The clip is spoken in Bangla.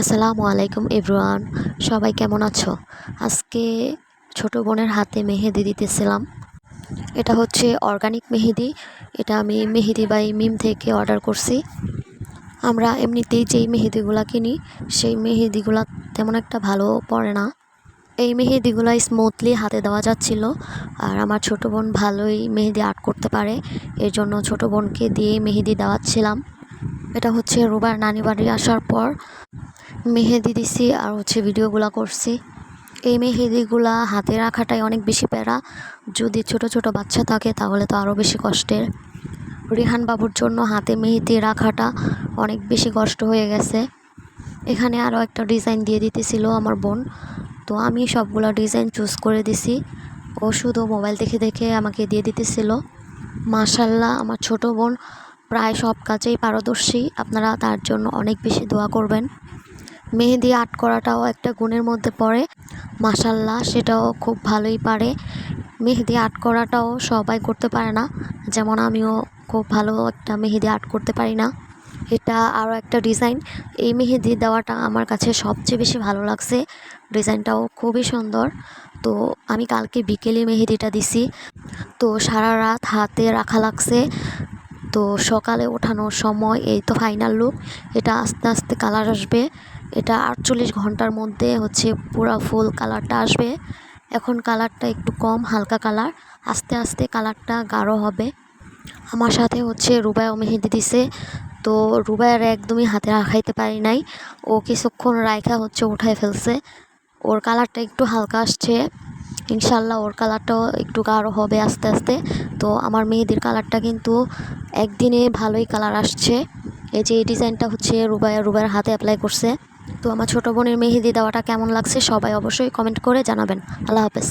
আসসালামু আলাইকুম এভরিওয়ান, সবাই কেমন আছো? আজকে ছোট বোনের হাতে মেহেদি দিতেছিলাম। এটা হচ্ছে অর্গানিক মেহেদি। এটা আমি মেহেদি বাই মিম থেকে অর্ডার করছি। আমরা এমনিতেই যেই মেহেদিগুলো কিনি, সেই মেহেদিগুলো তেমন একটা ভালো পড়ে না। এই মেহেদিগুলো স্মুথলি হাতে দেওয়া যাচ্ছিল আর আমার ছোট বোন ভালোই মেহেদি আর্ট করতে পারে, এর জন্য ছোট বোনকে দিয়ে মেহেদি দেওয়াচ্ছিলাম। এটা হচ্ছে রুবার নানি বাড়ি আসার পর মেহেদি দিছি আর হচ্ছে ভিডিওগুলো করছি। এই মেহেদিগুলা হাতে রাখাটাই অনেক বেশি প্যারা। যদি ছোট ছোট বাচ্চা থাকে তাহলে তো আরও বেশি কষ্টের। রিহান বাবুর জন্য হাতে মেহেদি রাখাটা অনেক বেশি কষ্ট হয়ে গেছে। এখানে আরও একটা ডিজাইন দিয়ে দিতেছিল আমার বোন। তো আমি সবগুলো ডিজাইন চুজ করে দিছি। ও শুধু মোবাইল দেখে দেখে আমাকে দিয়ে দিতেছিল। মাশাল্লাহ আমার ছোট বোন প্রায় সব কাজেই পারদর্শী। আপনারা তার জন্য অনেক বেশি দোয়া করবেন। মেহেদি আর্ট করাটাও একটা গুণের মধ্যে পড়ে। মাসাল্লাহ সেটাও খুব ভালোই পারে। মেহেদি আর্ট করাটাও সবাই করতে পারে না। যেমন আমিও খুব ভালো একটা মেহেদি আর্ট করতে পারি না। এটা আরও একটা ডিজাইন। এই মেহেদি দেওয়াটা আমার কাছে সবচেয়ে বেশি ভালো লাগছে। ডিজাইনটাও খুবই সুন্দর। তো আমি কালকে বিকেলে মেহেদিটা দিছি। তো সারা রাত হাতে রাখা লাগছে। তো সকালে ওঠানোর সময় এই তো ফাইনাল লুক এটা আস্তে আস্তে কালার আসবে। এটা আটচল্লিশ ঘণ্টার মধ্যে হচ্ছে পুরো ফুল কালারটা আসবে। এখন কালারটা একটু কম, হালকা কালার। আস্তে আস্তে কালারটা গাঢ় হবে। আমার সাথে হচ্ছে রুবায়ও মেহেদি দিছে, তো রুবায়ের একদমই হাতে রাখাইতে পারি নাই। ও কিছুক্ষণ রাইখা হচ্ছে উঠায় ফেলছে। ওর কালারটা একটু হালকা আসছে। ইনশাল্লাহ ওর কালারটাও একটু গাঢ় হবে আস্তে আস্তে। তো আমার মেহেদির কালারটা কিন্তু একদিনে ভালোই কালার আসছে। এই যে এই ডিজাইনটা হচ্ছে রুবাইয়া রুবাইয়ের হাতে অ্যাপ্লাই করছে। তো আমার ছোটো বোনের মেহেদি দেওয়াটা কেমন লাগছে সবাই অবশ্যই কমেন্ট করে জানাবেন। আল্লাহ হাফেজ।